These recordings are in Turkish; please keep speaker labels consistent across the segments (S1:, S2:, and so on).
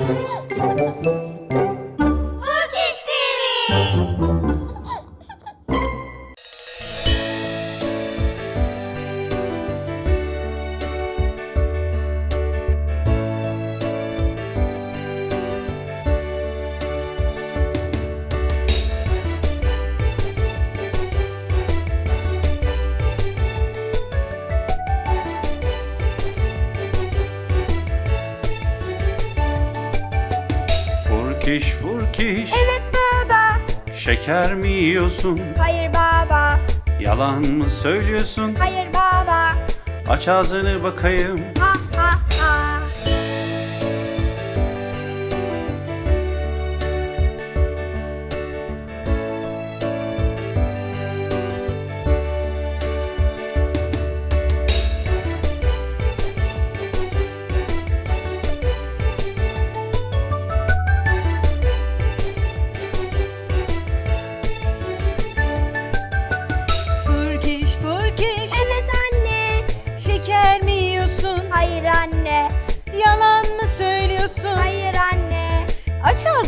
S1: Furkiş TV.
S2: Furkiş furkiş
S1: Evet baba.
S2: Şeker mi yiyorsun?
S1: Hayır baba.
S2: Yalan mı söylüyorsun?
S1: Hayır baba.
S2: Aç ağzını bakayım
S1: ha.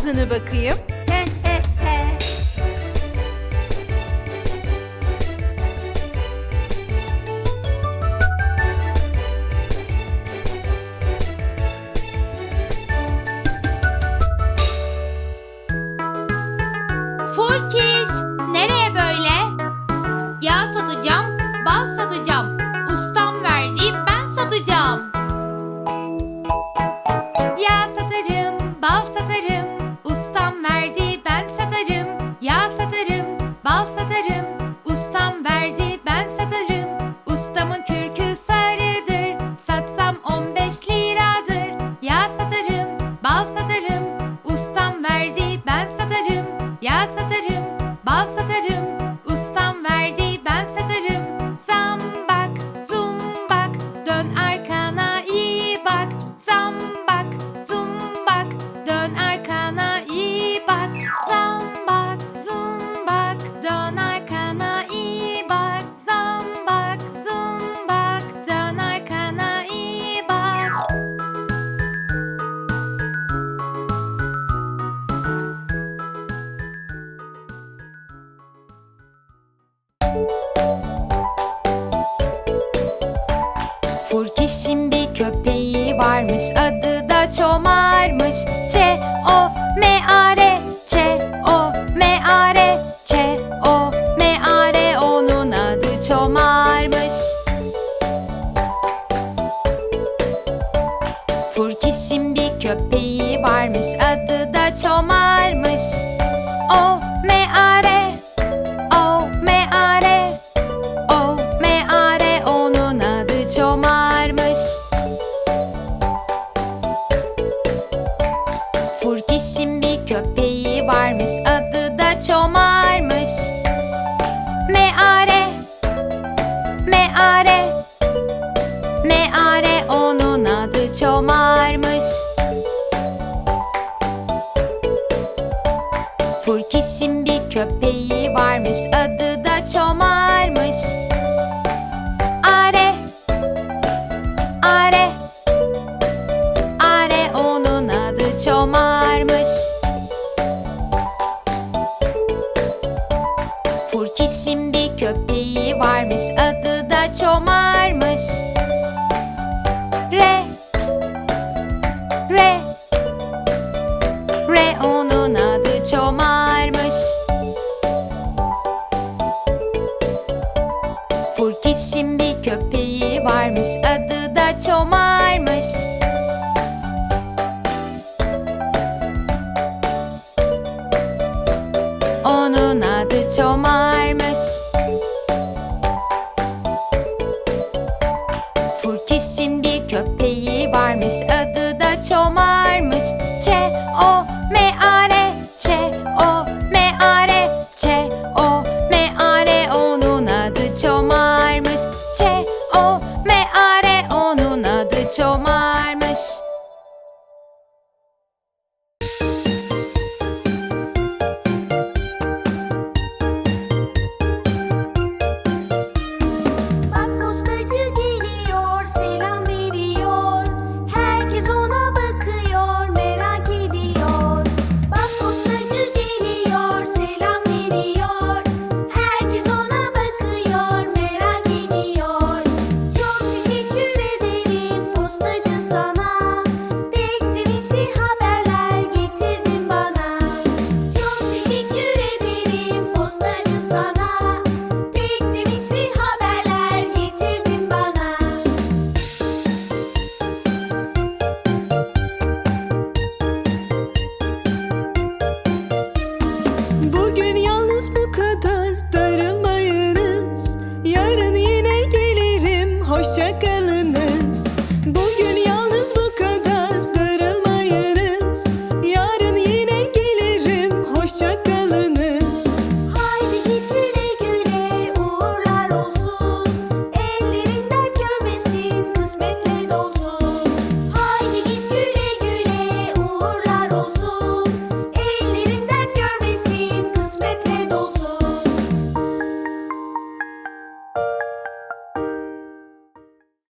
S3: Ağzını bakayım.
S4: Nereye böyle? Yağ satacağım, bal satacağım. Ustam verdi, ben satacağım. Yağ satarım, bal satarım. Ben satarım. Çomar'mış. Ç O M A R Ç O M A R Ç O M A R onun adı Çomar'mış. Furkiş'in bir köpeği varmış adı da Çomar'mış bir köpeği varmış adı da Çomar'mış. Meare Meare Meare onun adı Çomar'mış. Furkiş'in bir köpeği varmış adı da Çomar'mış Bir köpeği varmış adı da Çomar'mış. Re Re Re onun adı Çomar'mış. Furkiş'in bir köpeği varmış adı da Çomar'mış. Onun adı Çomar'mış Furkiş'in bir